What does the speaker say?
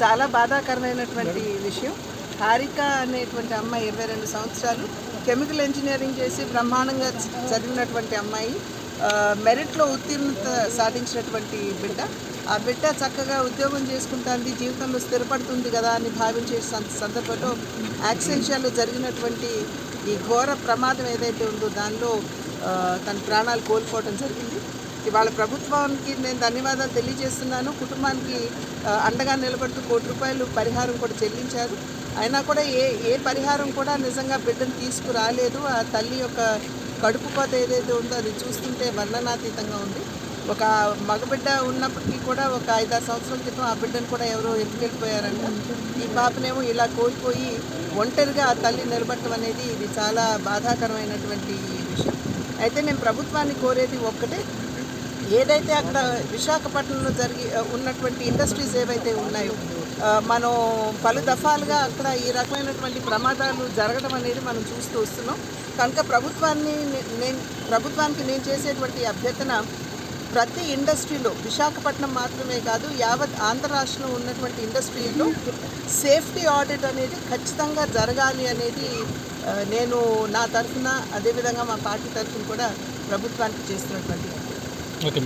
చాలా బాధాకరమైనటువంటి విషయం. హారిక అనేటువంటి అమ్మాయి ఇరవై రెండు సంవత్సరాలు. కెమికల్ ఇంజనీరింగ్ చేసి బ్రహ్మాండంగా చదివినటువంటి అమ్మాయి. మెరిట్లో ఉత్తీర్ణత సాధించినటువంటి బిడ్డ. ఆ బిడ్డ చక్కగా ఉద్యోగం చేసుకుంటుంది జీవితంలో స్థిరపడుతుంది కదా అని భావించే సందర్భంలో యాక్సెన్షియాలో జరిగినటువంటి ఈ ఘోర ప్రమాదం ఏదైతే ఉందో దానిలో తన ప్రాణాలు కోల్పోవడం జరిగింది. ఇవాళ ప్రభుత్వానికి నేను ధన్యవాదాలు తెలియజేస్తున్నాను. కుటుంబానికి అండగా నిలబడుతూ కోటి రూపాయలు పరిహారం కూడా చెల్లించారు. అయినా కూడా ఏ ఏ పరిహారం కూడా నిజంగా బిడ్డను తీసుకురాలేదు. ఆ తల్లి యొక్క కడుపు కోత ఏదైతే ఉందో అది చూస్తుంటే వర్ణనాతీతంగా ఉంది. ఒక మగబిడ్డ ఉన్నప్పటికీ కూడా ఒక ఐదారు సంవత్సరాల క్రితం ఆ బిడ్డను కూడా ఎవరో ఎత్తుకెళ్ళిపోయారంట. ఈ పాపనేమో ఇలా కోల్పోయి ఒంటరిగా ఆ తల్లి నిలబడటం అనేది ఇది చాలా బాధాకరమైనటువంటి విషయం. అయితే నేను ప్రభుత్వాన్ని కోరేది ఒక్కటే ఏదైతే అక్కడ విశాఖపట్నంలో జరిగి ఉన్నటువంటి ఇండస్ట్రీస్ ఏవైతే ఉన్నాయో మనం పలు దఫాలుగా అక్కడ ఈ రకమైనటువంటి ప్రమాదాలు జరగడం అనేది మనం చూస్తూ వస్తున్నాం. కనుక ప్రభుత్వాన్ని నేను ప్రభుత్వానికి నేను చేసేటువంటి అభ్యర్థన ప్రతి ఇండస్ట్రీలో విశాఖపట్నం మాత్రమే కాదు యావత్ ఆంధ్ర రాష్ట్రంలో ఉన్నటువంటి ఇండస్ట్రీలో సేఫ్టీ ఆడిట్ అనేది ఖచ్చితంగా జరగాలి అనేది నేను నా తరఫున అదేవిధంగా మా పార్టీ తరఫున కూడా ప్రభుత్వానికి చేస్తున్నటువంటి ఓకే